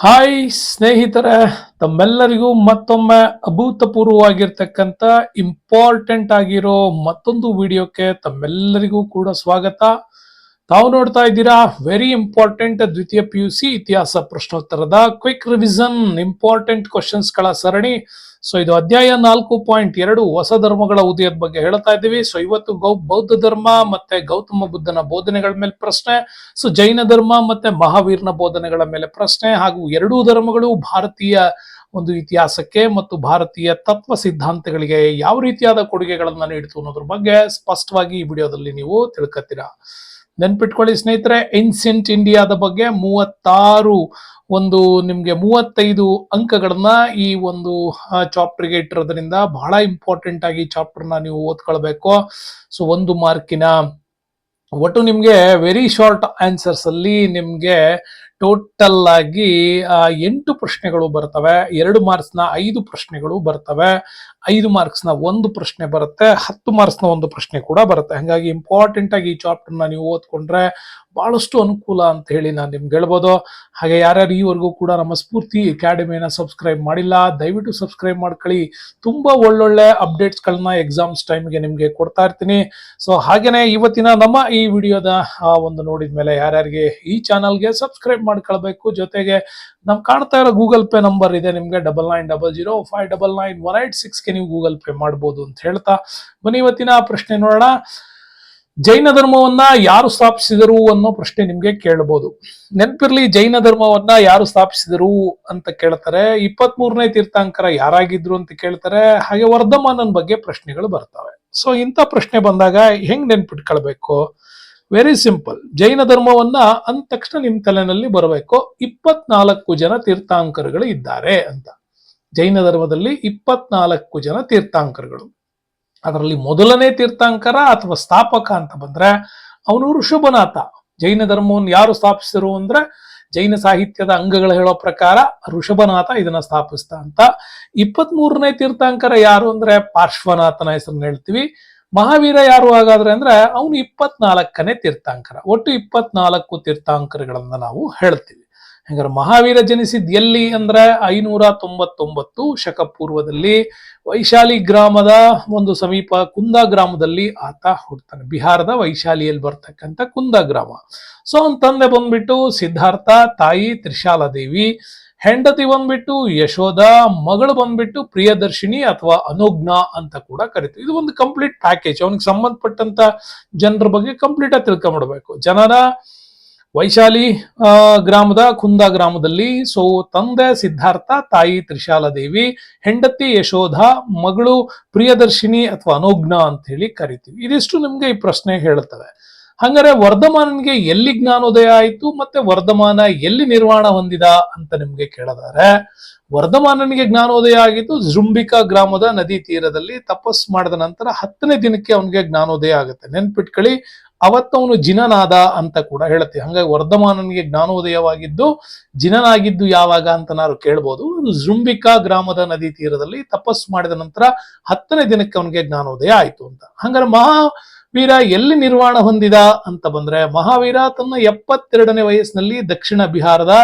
Hi ಸ್ನೇಹಿತರೆ ತಮ್ಮೆಲ್ಲರಿಗೂ ಮತ್ತೊಮ್ಮೆ ಅಭೂತಪೂರ್ವವಾಗಿರ್ತಕ್ಕಂಥ ಇಂಪಾರ್ಟೆಂಟ್ ಆಗಿರೋ ಮತ್ತೊಂದು ವಿಡಿಯೋಕ್ಕೆ ತಮ್ಮೆಲ್ಲರಿಗೂ ಕೂಡ ಸ್ವಾಗತ. ತಾವು ನೋಡ್ತಾ ಇದ್ದೀರಾ? ವೆರಿ ಇಂಪಾರ್ಟೆಂಟ್ ದ್ವಿತೀಯ ಪಿ ಯು ಸಿ ಇತಿಹಾಸ ಪ್ರಶ್ನೋತ್ತರದ ಕ್ವಿಕ್ ರಿವಿಷನ್ ಇಂಪಾರ್ಟೆಂಟ್ ಕ್ವಶನ್ಸ್ಗಳ ಸರಣಿ. ಸೊ ಇದು ಅಧ್ಯಾಯ ನಾಲ್ಕು ಪಾಯಿಂಟ್ ಎರಡು, ಹೊಸ ಧರ್ಮಗಳ ಉದಯದ ಬಗ್ಗೆ ಹೇಳ್ತಾ ಇದ್ದೀವಿ. ಸೊ ಇವತ್ತು ಗೌ, ಬೌದ್ಧ ಧರ್ಮ ಮತ್ತೆ ಗೌತಮ ಬುದ್ಧನ ಬೋಧನೆಗಳ ಮೇಲೆ ಪ್ರಶ್ನೆ. ಸೊ ಜೈನ ಧರ್ಮ ಮತ್ತೆ ಮಹಾವೀರನ ಬೋಧನೆಗಳ ಮೇಲೆ ಪ್ರಶ್ನೆ. ಹಾಗೂ ಎರಡೂ ಧರ್ಮಗಳು ಭಾರತೀಯ ಒಂದು ಇತಿಹಾಸಕ್ಕೆ ಮತ್ತು ಭಾರತೀಯ ತತ್ವ ಸಿದ್ಧಾಂತಗಳಿಗೆ ಯಾವ ರೀತಿಯಾದ ಕೊಡುಗೆಗಳನ್ನ ನೀಡಿತು ಅನ್ನೋದ್ರ ಬಗ್ಗೆ ಸ್ಪಷ್ಟವಾಗಿ ಈ ವಿಡಿಯೋದಲ್ಲಿ ನೀವು ತಿಳ್ಕತ್ತೀರಾ? ನೆನ್ಪಿಟ್ಕೊಳ್ಳಿ ಸ್ನೇಹಿತರೆ ಏನ್ಸಿಯಂಟ್ ಇಂಡಿಯಾದ ಬಗ್ಗೆ ಮೂವತ್ತಾರು ಒಂದು ನಿಮಗೆ ಮೂವತ್ತೈದು ಅಂಕಗಳನ್ನ ಈ ಒಂದು ಚಾಪ್ಟರ್ಗೆ ಇಟ್ಟಿರೋದ್ರಿಂದ ಬಹಳ ಇಂಪಾರ್ಟೆಂಟ್ ಆಗಿ ಚಾಪ್ಟರ್ನ ನೀವು ಓದ್ಕೊಳ್ಬೇಕು. ಸೊ ಒಂದು ಮಾರ್ಕಿನ. ಒಟ್ಟು ನಿಮಗೆ ವೆರಿ ಶಾರ್ಟ್ ಆನ್ಸರ್ಸ್ ಅಲ್ಲಿ ನಿಮಗೆ ಟೋಟಲ್ ಆಗಿ ಎಂಟು ಪ್ರಶ್ನೆಗಳು ಬರ್ತವೆ. ಎರಡು ಮಾರ್ಕ್ಸ್ನ ಐದು ಪ್ರಶ್ನೆಗಳು ಬರ್ತವೆ. ಐದು ಮಾರ್ಕ್ಸ್ನ ಒಂದು ಪ್ರಶ್ನೆ ಬರುತ್ತೆ, ಹತ್ತು ಮಾರ್ಕ್ಸ್ನ ಒಂದು ಪ್ರಶ್ನೆ ಕೂಡ ಬರುತ್ತೆ. ಹಾಗಾಗಿ ಇಂಪಾರ್ಟೆಂಟ್ ಆಗಿ ಈ ಚಾಪ್ಟರ್ನ ನೀವು ಓದ್ಕೊಂಡ್ರೆ ಬಹಳಷ್ಟು ಅನುಕೂಲ ಅಂತ ಹೇಳಿ ನಾನು ನಿಮ್ಗೆ ಹೇಳ್ಬೋದು. ಹಾಗೆ ಯಾರ್ಯಾರು ಈವರೆಗೂ ಕೂಡ ನಮ್ಮ ಸ್ಫೂರ್ತಿ ಅಕಾಡೆಮಿನ ಸಬ್ಸ್ಕ್ರೈಬ್ ಮಾಡಿಲ್ಲ, ದಯವಿಟ್ಟು ಸಬ್ಸ್ಕ್ರೈಬ್ ಮಾಡ್ಕೊಳ್ಳಿ. ತುಂಬಾ ಒಳ್ಳೊಳ್ಳೆ ಅಪ್ಡೇಟ್ಸ್ ಗಳನ್ನ ಎಕ್ಸಾಮ್ಸ್ ಟೈಮ್ಗೆ ನಿಮ್ಗೆ ಕೊಡ್ತಾ ಇರ್ತೀನಿ. ಸೊ ಹಾಗೇನೆ ಇವತ್ತಿನ ನಮ್ಮ ಈ ವಿಡಿಯೋದ ಒಂದು ನೋಡಿದ ಮೇಲೆ ಯಾರ್ಯಾರಿಗೆ ಈ ಚಾನಲ್ಗೆ ಸಬ್ಸ್ಕ್ರೈಬ್ ಮಾಡ್ಕೊಳ್ಬೇಕು ಜೊತೆಗೆ ನಮ್ ಕಾಣ್ತಾ ಇರೋ ಗೂಗಲ್ ಪೇ ನಂಬರ್ ಇದೆ, ನಿಮಗೆ double nine double zero five double nine one eight ಸಿಕ್ಸ್ಗೆ ನೀವು ಗೂಗಲ್ ಪೇ ಮಾಡ್ಬೋದು ಅಂತ ಹೇಳ್ತಾ ಬನ್ನಿ ಇವತ್ತಿನ ಪ್ರಶ್ನೆ ನೋಡೋಣ. ಜೈನ ಧರ್ಮವನ್ನ ಯಾರು ಸ್ಥಾಪಿಸಿದರು ಅನ್ನೋ ಪ್ರಶ್ನೆ ನಿಮ್ಗೆ ಕೇಳಬಹುದು ನೆನಪಿರ್ಲಿ ಜೈನ ಧರ್ಮವನ್ನ ಯಾರು ಸ್ಥಾಪಿಸಿದರು ಅಂತ ಕೇಳ್ತಾರೆ. ಇಪ್ಪತ್ತ್ ಮೂರನೇ ತೀರ್ಥಾಂಕರ ಯಾರಾಗಿದ್ರು ಅಂತ ಕೇಳ್ತಾರೆ. ಹಾಗೆ ವರ್ಧಮಾನನ್ ಬಗ್ಗೆ ಪ್ರಶ್ನೆಗಳು ಬರ್ತವೆ. ಸೊ ಇಂಥ ಪ್ರಶ್ನೆ ಬಂದಾಗ ಹೆಂಗ್ ನೆನ್ಪಿಟ್ಕೊಳ್ಬೇಕು? ವೆರಿ ಸಿಂಪಲ್ ಜೈನ ಧರ್ಮವನ್ನ ಅಂದ ತಕ್ಷಣ ನಿಮ್ ತಲೆನಲ್ಲಿ ಬರಬೇಕು. ಇಪ್ಪತ್ನಾಲ್ಕು ಜನ ತೀರ್ಥಾಂಕರುಗಳು ಇದ್ದಾರೆ ಅಂತ. ಜೈನ ಧರ್ಮದಲ್ಲಿ ಇಪ್ಪತ್ನಾಲ್ಕು ಜನ ತೀರ್ಥಾಂಕರಗಳು. ಅದರಲ್ಲಿ ಮೊದಲನೇ ತೀರ್ಥಾಂಕರ ಅಥವಾ ಸ್ಥಾಪಕ ಅಂತ ಬಂದ್ರೆ ಅವನು ಋಷಭನಾಥ. ಜೈನ ಧರ್ಮವನ್ನು ಯಾರು ಸ್ಥಾಪಿಸಿದರು ಅಂದ್ರೆ ಜೈನ ಸಾಹಿತ್ಯದ ಅಂಗಗಳು ಹೇಳೋ ಪ್ರಕಾರ ಋಷಭನಾಥ ಇದನ್ನ ಸ್ಥಾಪಿಸ್ತ ಅಂತ. ಇಪ್ಪತ್ತ್ ಮೂರನೇ ತೀರ್ಥಾಂಕರ ಯಾರು ಅಂದ್ರೆ ಪಾರ್ಶ್ವನಾಥನ ಹೆಸರನ್ನ ಹೇಳ್ತೀವಿ. ಮಹಾವೀರ ಯಾರು ಹಾಗಾದ್ರೆ ಅಂದ್ರೆ ಅವನು ಇಪ್ಪತ್ನಾಲ್ಕನೇ ತೀರ್ಥಾಂಕರ. ಒಟ್ಟು ಇಪ್ಪತ್ನಾಲ್ಕು ತೀರ್ಥಾಂಕರಗಳನ್ನ ನಾವು ಹೇಳ್ತೀವಿ. ಹಾಗಾದ್ರೆ ಮಹಾವೀರ ಜನಿಸಿದ್ ಎಲ್ಲಿ ಅಂದ್ರೆ ಐನೂರ ತೊಂಬತ್ತೊಂಬತ್ತು ಶಕಪೂರ್ವದಲ್ಲಿ ವೈಶಾಲಿ ಗ್ರಾಮದ ಒಂದು ಸಮೀಪ ಕುಂದ ಗ್ರಾಮದಲ್ಲಿ ಆತ ಹುಡ್ತಾನೆ. ಬಿಹಾರದ ವೈಶಾಲಿಯಲ್ಲಿ ಬರ್ತಕ್ಕಂಥ ಕುಂದ ಗ್ರಾಮ. ಸೊ ಅವನ ತಂದೆ ಬಂದ್ಬಿಟ್ಟು ಸಿದ್ಧಾರ್ಥ, ತಾಯಿ ತ್ರಿಶಾಲ ದೇವಿ ಹೆಂಡತಿ ಬಂದ್ಬಿಟ್ಟು ಯಶೋಧ, ಮಗಳು ಬಂದ್ಬಿಟ್ಟು ಪ್ರಿಯದರ್ಶಿನಿ ಅಥವಾ ಅನುಜ್ಞಾ ಅಂತ ಕೂಡ ಕರಿತೀವಿ. ಇದು ಒಂದು ಕಂಪ್ಲೀಟ್ ಪ್ಯಾಕೇಜ್ ಅವನಿಗೆ ಸಂಬಂಧಪಟ್ಟಂತ ಜನರ ಬಗ್ಗೆ ಕಂಪ್ಲೀಟ್ ಆಗಿ ತಿಳ್ಕೊಂಬಿಡ್ಬೇಕು. ಜನರ ವೈಶಾಲಿ ಗ್ರಾಮದ ಕುಂದ ಗ್ರಾಮದಲ್ಲಿ, ಸೊ ತಂದೆ ಸಿದ್ಧಾರ್ಥ, ತಾಯಿ ತ್ರಿಶಾಲದೇವಿ, ಹೆಂಡತಿ ಯಶೋಧ, ಮಗಳು ಪ್ರಿಯದರ್ಶಿನಿ ಅಥವಾ ಅನುಜ್ಞಾ ಅಂತ ಹೇಳಿ ಕರಿತೀವಿ. ಇದಿಷ್ಟು ನಿಮ್ಗೆ ಈ ಪ್ರಶ್ನೆ ಹೇಳ್ತವೆ ಹಂಗಾರೆ ವರ್ಧಮಾನನಿಗೆ ಎಲ್ಲಿ ಜ್ಞಾನೋದಯ ಆಯಿತು, ಮತ್ತೆ ವರ್ಧಮಾನ ಎಲ್ಲಿ ನಿರ್ವಾಣ ಹೊಂದಿದ ಅಂತ ನಿಮ್ಗೆ ಕೇಳಿದ್ದಾರೆ ವರ್ಧಮಾನನಿಗೆ ಜ್ಞಾನೋದಯ ಆಗಿದ್ದು ಜೃಂಬಿಕಾ ಗ್ರಾಮದ ನದಿ ತೀರದಲ್ಲಿ ತಪಸ್ ಮಾಡಿದ ನಂತರ ಹತ್ತನೇ ದಿನಕ್ಕೆ ಅವನಿಗೆ ಜ್ಞಾನೋದಯ ಆಗುತ್ತೆ. ನೆನ್ಪಿಟ್ಕೊಳ್ಳಿ ಅವತ್ತವನು ಜಿನನಾದ ಅಂತ ಕೂಡ ಹೇಳುತ್ತೆ. ಹಂಗಾಗಿ ವರ್ಧಮಾನನಿಗೆ ಜ್ಞಾನೋದಯವಾಗಿದ್ದು ಜಿನನಾಗಿದ್ದು ಯಾವಾಗ ಅಂತ ನಾವು ಕೇಳ್ಬೋದು. ಝುಂಬಿಕಾ ಗ್ರಾಮದ ನದಿ ತೀರದಲ್ಲಿ ತಪಸ್ಸು ಮಾಡಿದ ನಂತರ ಹತ್ತನೇ ದಿನಕ್ಕೆ ಅವನಿಗೆ ಜ್ಞಾನೋದಯ ಆಯ್ತು ಅಂತ. ಹಂಗಾರೆ ಮಹಾವೀರ ಎಲ್ಲಿ ನಿರ್ವಾಣ ಹೊಂದಿದ ಅಂತ ಬಂದ್ರೆ ಮಹಾವೀರ ತನ್ನ ಎಪ್ಪತ್ತೆರಡನೇ ವಯಸ್ಸಿನಲ್ಲಿ ದಕ್ಷಿಣ ಬಿಹಾರದ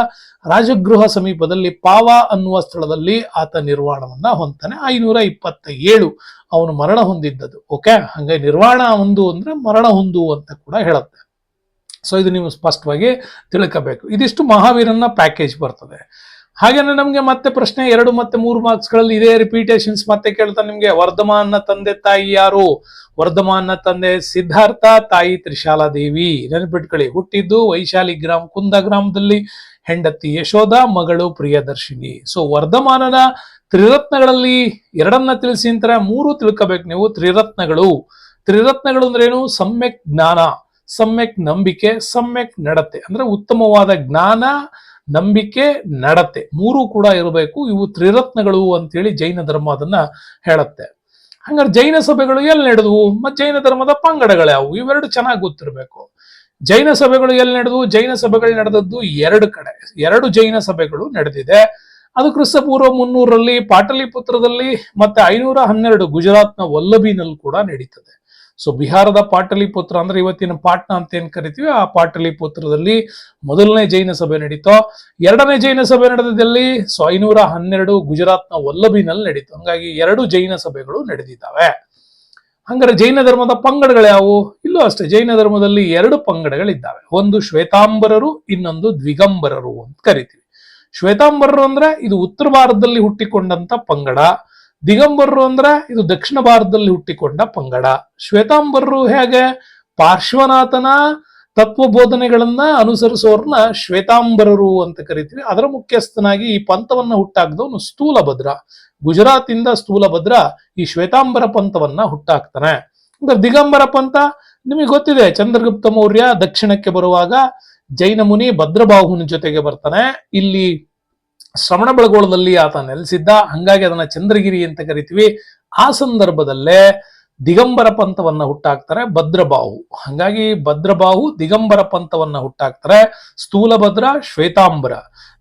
ರಾಜಗೃಹ ಸಮೀಪದಲ್ಲಿ ಪಾವ ಅನ್ನುವ ಸ್ಥಳದಲ್ಲಿ ಆತ ನಿರ್ವಾಣವನ್ನ ಹೊಂತಾನೆ ಐನೂರ ಇಪ್ಪತ್ತ ಏಳು ಅವನು ಮರಣ ಹೊಂದಿದ್ದದು ಓಕೆ? ಹಂಗೆ ನಿರ್ವಾಣ ಒಂದು ಅಂದ್ರೆ ಮರಣ ಹೊಂದು ಅಂತ ಕೂಡ ಹೇಳುತ್ತೆ. ಸೊ ಇದು ನೀವು ಸ್ಪಷ್ಟವಾಗಿ ತಿಳ್ಕೋಬೇಕು. ಇದಿಷ್ಟು ಮಹಾವೀರನ ಪ್ಯಾಕೇಜ್ ಬರ್ತದೆ. ಹಾಗೇನೆ ನಮ್ಗೆ ಮತ್ತೆ ಪ್ರಶ್ನೆ ಎರಡು ಮತ್ತೆ ಮೂರು ಮಾರ್ಕ್ಸ್ಗಳಲ್ಲಿ ಇದೇ ರಿಪೀಟೇಷನ್ಸ್ ಮತ್ತೆ ಕೇಳ್ತಾ ನಿಮ್ಗೆ, ವರ್ಧಮಾನ ತಂದೆ ತಾಯಿ ಯಾರು? ವರ್ಧಮಾನ ತಂದೆ ಸಿದ್ಧಾರ್ಥ, ತಾಯಿ ತ್ರಿಶಾಲಾ ದೇವಿ ನೆನಪಿಟ್ಕೊಳ್ಳಿ, ಹುಟ್ಟಿದ್ದು ವೈಶಾಲಿ ಗ್ರಾಮ, ಕುಂದ ಗ್ರಾಮದಲ್ಲಿ ಹೆಂಡತಿ ಯಶೋಧ, ಮಗಳು ಪ್ರಿಯದರ್ಶಿನಿ. ಸೊ ವರ್ಧಮಾನನ ತ್ರಿರತ್ನಗಳಲ್ಲಿ ಎರಡನ್ನ ತಿಳಿಸಿ ಅಂತಾರೆ ಮೂರು ತಿಳ್ಕೋಬೇಕು ನೀವು, ತ್ರಿರತ್ನಗಳು. ತ್ರಿರತ್ನಗಳು ಅಂದ್ರೇನು ಸಮ್ಯಕ್ ಜ್ಞಾನ, ಸಮ್ಯಕ್ ನಂಬಿಕೆ, ಸಮ್ಯಕ್ ನಡತೆ. ಅಂದ್ರೆ ಉತ್ತಮವಾದ ಜ್ಞಾನ ನಂಬಿಕೆ ನಡತೆ ಮೂರು ಕೂಡ ಇರಬೇಕು. ಇವು ತ್ರಿರತ್ನಗಳು ಅಂತೇಳಿ ಜೈನ ಧರ್ಮ ಅದನ್ನ ಹೇಳುತ್ತೆ. ಹಂಗಾರೆ ಜೈನ ಸಭೆಗಳು ಎಲ್ಲಿ ನಡೆದವು? ಮತ್ತೆ ಜೈನ ಧರ್ಮದ ಪಂಗಡಗಳು ಯಾವುವು ಇವೆರಡು ಚೆನ್ನಾಗಿ ಗೊತ್ತಿರಬೇಕು. ಜೈನ ಸಭೆಗಳು ಎಲ್ಲಿ ನಡೆದವು? ಜೈನ ಸಭೆಗಳು ನಡೆದದ್ದು ಎರಡು ಕಡೆ. ಎರಡು ಜೈನ ಸಭೆಗಳು ನಡೆದಿದೆ. ಅದು ಕ್ರಿಸ್ತ ಪೂರ್ವ ಮುನ್ನೂರಲ್ಲಿ, ಪಾಟಲಿಪುತ್ರದಲ್ಲಿ, ಮತ್ತೆ ಐನೂರ ಹನ್ನೆರಡು ಗುಜರಾತ್ನ ವಲ್ಲಭಿನಲ್ಲಿ ಕೂಡ ನಡೀತದೆ. ಸೊ ಬಿಹಾರದ ಪಾಟಲಿಪುತ್ರ ಅಂದ್ರೆ ಇವತ್ತಿನ ಪಾಟ್ನಾ ಅಂತ ಏನ್ ಕರಿತೀವಿ? ಆ ಪಾಟಲಿಪುತ್ರದಲ್ಲಿ ಮೊದಲನೇ ಜೈನ ಸಭೆ ನಡೀತು. ಎರಡನೇ ಜೈನ ಸಭೆ ನಡೆದಿದ್ದಲ್ಲಿ ಸೊ, ಐನೂರ ಹನ್ನೆರಡು ಗುಜರಾತ್ನ ವಲ್ಲಭಿನಲ್ಲಿ ನಡೀತು. ಹಂಗಾಗಿ ಎರಡು ಜೈನ ಸಭೆಗಳು ನಡೆದಿದ್ದಾವೆ. ಹಂಗಾರೆ ಜೈನ ಧರ್ಮದ ಪಂಗಡಗಳು ಯಾವುವು? ಇಲ್ಲೂ ಅಷ್ಟೇ, ಜೈನ ಧರ್ಮದಲ್ಲಿ ಎರಡು ಪಂಗಡಗಳಿದ್ದಾವೆ. ಒಂದು ಶ್ವೇತಾಂಬರರು, ಇನ್ನೊಂದು ದ್ವಿಗಂಬರರು ಅಂತ ಕರಿತೀವಿ. ಶ್ವೇತಾಂಬರರು ಅಂದ್ರೆ ಇದು ಉತ್ತರ ಭಾರತದಲ್ಲಿ ಹುಟ್ಟಿಕೊಂಡಂತ ಪಂಗಡ. ದಿಗಂಬರರು ಅಂದ್ರೆ ಇದು ದಕ್ಷಿಣ ಭಾರತದಲ್ಲಿ ಹುಟ್ಟಿಕೊಂಡ ಪಂಗಡ. ಶ್ವೇತಾಂಬರರು ಹೇಗೆ? ಪಾರ್ಶ್ವನಾಥನ ತತ್ವಬೋಧನೆಗಳನ್ನ ಅನುಸರಿಸೋರ್ನ ಶ್ವೇತಾಂಬರರು ಅಂತ ಕರಿತೀವಿ. ಅದರ ಮುಖ್ಯಸ್ಥನಾಗಿ ಈ ಪಂಥವನ್ನ ಹುಟ್ಟಾಕ್ದವನು ಸ್ಥೂಲಭದ್ರ. ಗುಜರಾತಿಂದ ಸ್ಥೂಲಭದ್ರ ಈ ಶ್ವೇತಾಂಬರ ಪಂಥವನ್ನ ಹುಟ್ಟಾಕ್ತಾನೆ. ಅಂದ್ರೆ ದಿಗಂಬರ ಪಂಥ, ನಿಮಗೆ ಗೊತ್ತಿದೆ, ಚಂದ್ರಗುಪ್ತ ಮೌರ್ಯ ದಕ್ಷಿಣಕ್ಕೆ ಬರುವಾಗ ಜೈನ ಮುನಿ ಭದ್ರಬಾಹುನ ಜೊತೆಗೆ ಬರ್ತಾನೆ. ಇಲ್ಲಿ ಶ್ರವಣ ಬೆಳಗೋಳದಲ್ಲಿ ಆತ ನೆಲೆಸಿದ್ದ, ಹಂಗಾಗಿ ಅದನ್ನ ಚಂದ್ರಗಿರಿ ಅಂತ ಕರಿತೀವಿ. ಆ ಸಂದರ್ಭದಲ್ಲೇ ದಿಗಂಬರ ಪಂಥವನ್ನ ಹುಟ್ಟಾಕ್ತಾರೆ ಭದ್ರಬಾಹು. ಹಂಗಾಗಿ ಭದ್ರಬಾಹು, ದಿಗಂಬರ ಪಂಥವನ್ನ ಹುಟ್ಟಾಕ್ತಾರೆ ಸ್ಥೂಲಭದ್ರ, ಶ್ವೇತಾಂಬರ.